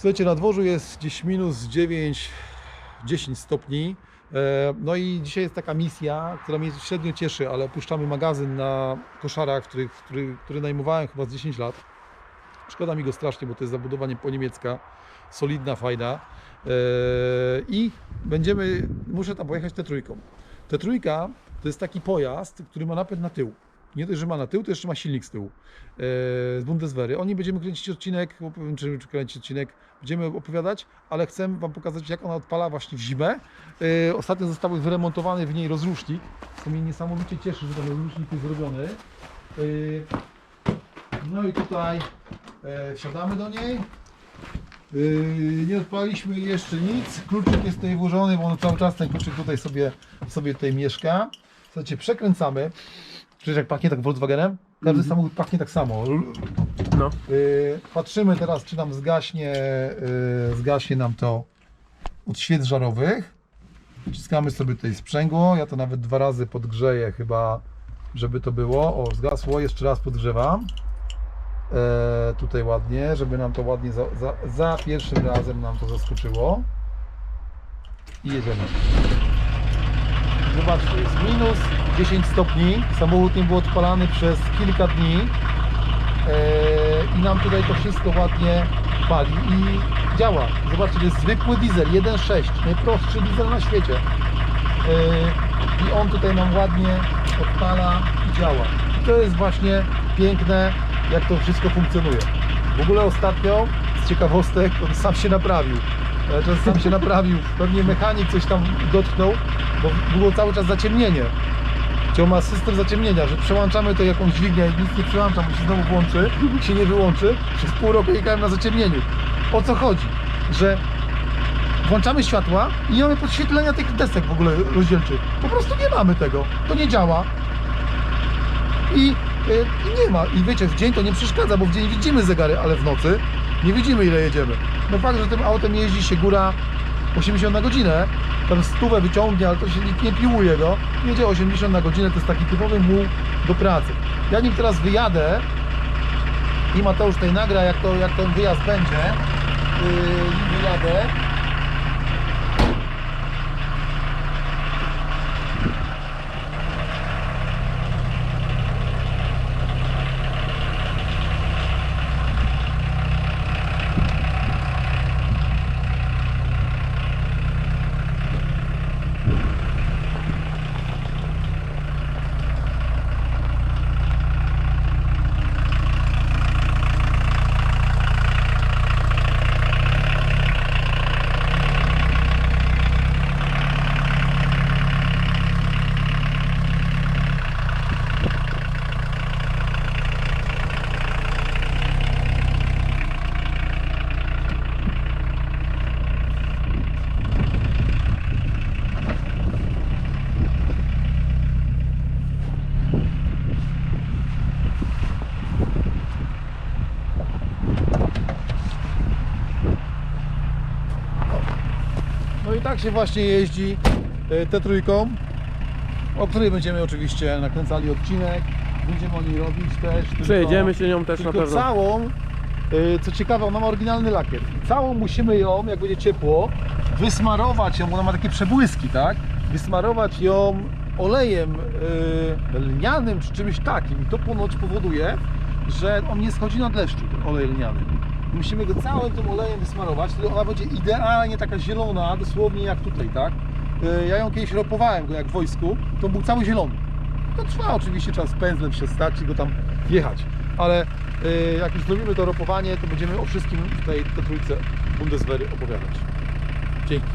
Słuchajcie, na dworzu jest gdzieś minus 9, 10 stopni. E, No i dzisiaj jest taka misja, która mnie średnio cieszy, ale opuszczamy magazyn na koszarach, który, który, który najmowałem chyba z 10 lat. Szkoda mi go strasznie, bo to jest zabudowa nie- po niemiecka, solidna, fajna. E, I będziemy, muszę tam pojechać tę trójką. T trójka to jest taki pojazd, który ma napęd na tył. Nie dość, że ma na tył, to jeszcze ma silnik z tyłu. E, z Bundeswehry. O niej będziemy kręcić odcinek, czy, czy kręcić odcinek, będziemy opowiadać, ale chcę Wam pokazać, jak ona odpala właśnie w zimę. E, ostatnio został wyremontowany w niej rozrusznik, co mnie niesamowicie cieszy, że ten rozrusznik jest zrobiony. E, no i tutaj wsiadamy do niej. Nie odpaliśmy jeszcze nic. Kluczyk jest tutaj włożony, bo on cały czas ten kluczyk tutaj sobie, sobie tutaj mieszka. Słuchajcie, przekręcamy. Przecież jak pachnie tak Volkswagenem? Każdy samochód pachnie tak samo. No. Yy, patrzymy teraz, czy nam zgaśnie, yy, zgaśnie nam to od świec żarowych. Wciskamy sobie tutaj sprzęgło. Ja to nawet dwa razy podgrzeję chyba, żeby to było. O, zgasło. Jeszcze raz podgrzewam. E, tutaj ładnie, żeby nam to ładnie za, za, za pierwszym razem nam to zaskoczyło. I jedziemy. Zobaczcie, jest minus 10 stopni. Samochód nie był odpalany przez kilka dni. E, I nam tutaj to wszystko ładnie pali i działa. Zobaczcie, to jest zwykły diesel 1.6, najprostszy diesel na świecie. E, I on tutaj nam ładnie odpala i działa. I to jest właśnie piękne, jak to wszystko funkcjonuje. W ogóle ostatnio, z ciekawostek, on sam się naprawił. E, To sam się naprawił. Pewnie mechanik coś tam dotknął, bo było cały czas zaciemnienie. Gdzie on ma system zaciemnienia, że przełączamy to jakąś dźwignię, nic nie przełączam, bo się znowu włączy, się nie wyłączy. Przez pół roku jechałem na zaciemnieniu. O co chodzi? Że włączamy światła i nie mamy podświetlenia tych desek w ogóle rozdzielczych. Po prostu nie mamy tego. To nie działa. I, y, I nie ma. I wiecie, w dzień to nie przeszkadza, bo w dzień widzimy zegary, ale w nocy nie widzimy ile jedziemy. No fakt, że tym autem jeździ się góra 80 na godzinę, tam stówę wyciągnie, ale to się nikt nie piłuje go. Jedzie 80 na godzinę, to jest taki typowy muł do pracy. Ja nim teraz wyjadę i Mateusz tutaj nagra, jak, to, jak ten wyjazd będzie. Yy, wyjadę. I tak się właśnie jeździ e, T trójką, o której będziemy oczywiście nakręcali odcinek. Będziemy o niej robić też. tylko- Przejedziemy się nią też na pewno. całą, e, co ciekawe, ona ma oryginalny lakier. Całą musimy ją, jak będzie ciepło, wysmarować ją, ona ma takie przebłyski, tak? Wysmarować ją olejem e, lnianym czy czymś takim. I to ponoć powoduje, że on nie schodzi na deszczu, olej lniany. Musimy go całym tym olejem wysmarować, wtedy ona będzie idealnie taka zielona, dosłownie jak tutaj, tak? E, Ja ją kiedyś ropowałem go jak w wojsku, to był cały zielony. To trwa oczywiście, z pędzlem się stać i go tam jechać. Ale y, jak już zrobimy to ropowanie, to będziemy o wszystkim w tej trójce Bundeswehry opowiadać. Dzięki.